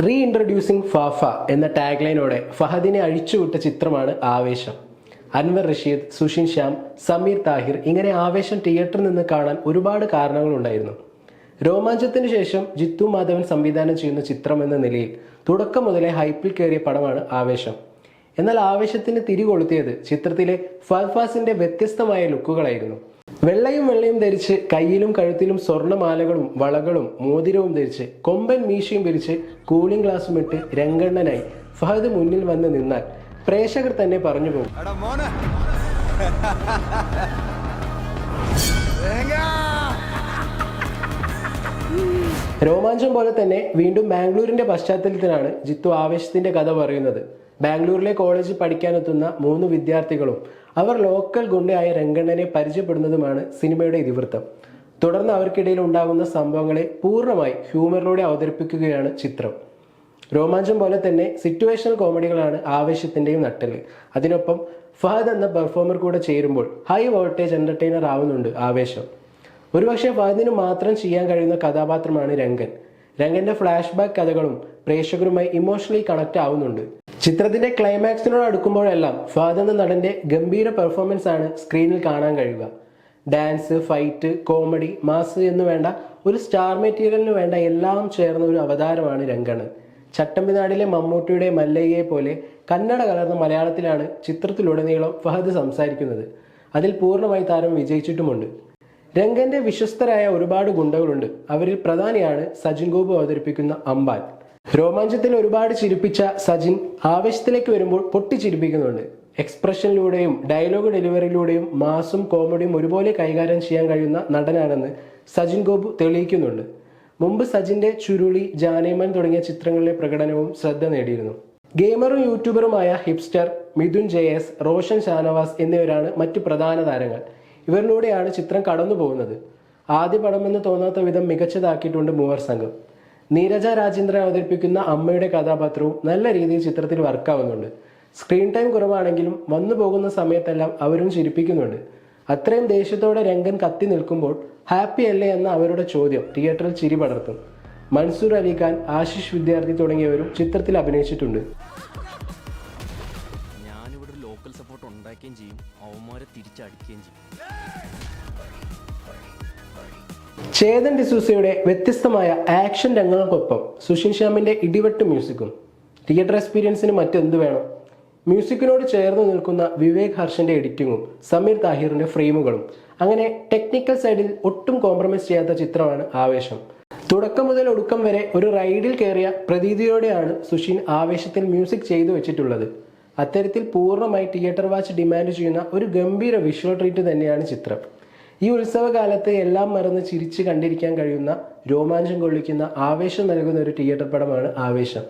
Re introducing FaFa എന്ന ടാഗ്ലൈനോടെ ഫഹദിനെ അഴിച്ചുവിട്ട ചിത്രമാണ് ആവേശം. അൻവർ റഷീദ് സുഷിൻ ശ്യാം സമീർ താഹിർ ഇങ്ങനെ ആവേശം തിയേറ്ററിൽ നിന്ന് കാണാൻ ഒരുപാട് കാരണങ്ങളുണ്ടായിരുന്നു രോമാഞ്ചത്തിന് ശേഷം ജിത്തു മാധവൻ സംവിധാനം ചെയ്യുന്ന ചിത്രം എന്ന നിലയിൽ തുടക്കം മുതലേ ഹൈപ്പിൽ കയറിയ പടമാണ് ആവേശം. എന്നാൽ ആവേശത്തിന് തിരികൊളുത്തിയത് ചിത്രത്തിലെ ഫൽഫാസിന്റെ വ്യത്യസ്തമായ ലുക്കുകളായിരുന്നു വെള്ളയും വെള്ളയും ധരിച്ച് കയ്യിലും കഴുത്തിലും സ്വർണമാലകളും വളകളും മോതിരവും ധരിച്ച് കൊമ്പൻ മീശയും പിരിച്ച് കൂളിംഗ് ഗ്ലാസും ഇട്ട് രംഗണ്ണനായി. ഫഹദ് മുന്നിൽ വന്ന് നിന്നാൽ പ്രേക്ഷകർ തന്നെ പറഞ്ഞു പോകും. രോമാഞ്ചം പോലെ തന്നെ വീണ്ടും ബാംഗ്ലൂരിന്റെ പശ്ചാത്തലത്തിലാണ് ജിത്തു ആവേശത്തിന്റെ കഥ പറയുന്നത്. ബാംഗ്ലൂരിലെ കോളേജിൽ പഠിക്കാനെത്തുന്ന മൂന്ന് വിദ്യാർത്ഥികളും അവർ ലോക്കൽ ഗുണ്ടയായ രംഗണ്ണനെ പരിചയപ്പെടുന്നതുമാണ് സിനിമയുടെ ഇതിവൃത്തം. തുടർന്ന് അവർക്കിടയിൽ ഉണ്ടാകുന്ന സംഭവങ്ങളെ പൂർണമായി ഹ്യൂമറിലൂടെ അവതരിപ്പിക്കുകയാണ് ചിത്രം. രോമാഞ്ചം പോലെ തന്നെ സിറ്റുവേഷണൽ കോമഡികളാണ് ആവേശത്തിന്റെയും നട്ടൽ അതിനൊപ്പം ഫഹദ് എന്ന പെർഫോമർ കൂടെ ചേരുമ്പോൾ ഹൈ വോൾട്ടേജ് എന്റർടൈനർ ആവുന്നുണ്ട് ആവേശം. ഒരുപക്ഷെ ഫഹദിന് മാത്രം ചെയ്യാൻ കഴിയുന്ന കഥാപാത്രമാണ് രംഗൻ. രംഗന്റെ ഫ്ലാഷ് ബാക്ക് കഥകളും പ്രേക്ഷകരുമായി ഇമോഷണലി കണക്ട് ആവുന്നുണ്ട്. ചിത്രത്തിന്റെ ക്ലൈമാക്സിനോട് അടുക്കുമ്പോഴെല്ലാം ഫാദർ എന്ന നടന്റെ ഗംഭീര പെർഫോമൻസ് ആണ് സ്ക്രീനിൽ കാണാൻ കഴിയുക. ഡാൻസ് ഫൈറ്റ് കോമഡി മാസ് എന്ന് വേണ്ട ഒരു സ്റ്റാർ മെറ്റീരിയലിന് വേണ്ട എല്ലാം ചേർന്ന ഒരു അവതാരമാണ് രംഗണ്. ചട്ടമ്പിനാടിലെ മമ്മൂട്ടിയുടെ മല്ലയ്യെ പോലെ കന്നഡ കലർന്ന മലയാളത്തിലാണ് ചിത്രത്തിലുടനീളം ഫഹദ് സംസാരിക്കുന്നത്. അതിൽ പൂർണമായി താരം വിജയിച്ചിട്ടുമുണ്ട്. രംഗന്റെ വിശ്വസ്തരായ ഒരുപാട് ഗുണ്ടകളുണ്ട്. അവരിൽ പ്രധാനിയാണ് സജിൻ ഗോപു അവതരിപ്പിക്കുന്ന അമ്പാൻ. രോമാഞ്ചത്തിൽ ഒരുപാട് ചിരിപ്പിച്ച സജിൻ ആവേശത്തിലേക്ക് വരുമ്പോൾ പൊട്ടിച്ചിരിപ്പിക്കുന്നുണ്ട്. എക്സ്പ്രഷനിലൂടെയും ഡയലോഗ് ഡെലിവറിയിലൂടെയും മാസും കോമഡിയും ഒരുപോലെ കൈകാര്യം ചെയ്യാൻ കഴിയുന്ന നടനാണെന്ന് സജിൻ ഗോപു തെളിയിക്കുന്നുണ്ട്. മുമ്പ് സജിന്റെ ചുരുളി ജാനേമൻ തുടങ്ങിയ ചിത്രങ്ങളിലെ പ്രകടനവും ശ്രദ്ധ നേടിയിരുന്നു. ഗെയിമറും യൂട്യൂബറുമായ Hipster Mithun J S Roshan Shanavas എന്നിവരാണ് മറ്റ് പ്രധാന താരങ്ങൾ. ഇവരിലൂടെയാണ് ചിത്രം കടന്നു പോകുന്നത് ആദ്യ പടമെന്ന് തോന്നാത്ത വിധം മികച്ചതാക്കിയിട്ടുണ്ട് മൂവർ സംഘം. നീരജ രാജേന്ദ്രൻ അവതരിപ്പിക്കുന്ന അമ്മയുടെ കഥാപാത്രവും നല്ല രീതിയിൽ ചിത്രത്തിൽ വർക്കാവുന്നുണ്ട് സ്ക്രീൻ ടൈം കുറവാണെങ്കിലും വന്നു പോകുന്ന സമയത്തെല്ലാം അവരും ചിരിപ്പിക്കുന്നുണ്ട്. അത്രയും ദേഷ്യത്തോടെ രംഗൻ കത്തി നിൽക്കുമ്പോൾ ഹാപ്പി അല്ലേ എന്ന അവരുടെ ചോദ്യം തിയേറ്ററിൽ ചിരി പടർത്തും. മൻസൂർ അലിഖാൻ ആശിഷ് വിദ്യാർത്ഥി തുടങ്ങിയവരും ചിത്രത്തിൽ അഭിനയിച്ചിട്ടുണ്ട്. ഞാനിവിടെ ലോക്കൽ സപ്പോർട്ട് ഉണ്ടാക്കുകയും ചെയ്യും. അവന്മാരെ തിരിച്ചടിക്കുകയും ചെയ്യും. ചേതൻ ഡിസൂസയുടെ വ്യത്യസ്തമായ ആക്ഷൻ രംഗങ്ങൾക്കൊപ്പം സുഷിൻ ശ്യാമിന്റെ ഇടിവെട്ട് മ്യൂസിക്കും. തിയേറ്റർ എക്സ്പീരിയൻസിന് മറ്റെന്ത് വേണം? മ്യൂസിക്കിനോട് ചേർന്ന് നിൽക്കുന്ന വിവേക് ഹർഷന്റെ എഡിറ്റിങ്ങും സമീർ താഹിറിന്റെ ഫ്രെയിമുകളും. അങ്ങനെ ടെക്നിക്കൽ സൈഡിൽ ഒട്ടും കോംപ്രമൈസ് ചെയ്യാത്ത ചിത്രമാണ് ആവേശം. തുടക്കം മുതൽ ഒടുക്കം വരെ ഒരു റൈഡിൽ കയറിയ പ്രതീതിയോടെയാണ് സുഷിൻ ആവേശത്തിൽ മ്യൂസിക് ചെയ്തു വെച്ചിട്ടുള്ളത്. അത്തരത്തിൽ പൂർണമായി തിയേറ്റർ വാച്ച് ഡിമാൻഡ് ചെയ്യുന്ന ഒരു ഗംഭീര വിഷ്വൽ ട്രീറ്റ് തന്നെയാണ് ചിത്രം. ഈ ഉത്സവകാലത്ത് എല്ലാം മറന്ന് ചിരിച്ച് കണ്ടിരിക്കാൻ കഴിയുന്ന രോമാഞ്ചം കൊള്ളിക്കുന്ന ആവേശം നൽകുന്ന ഒരു തിയേറ്റർ പടമാണ് ആവേശം.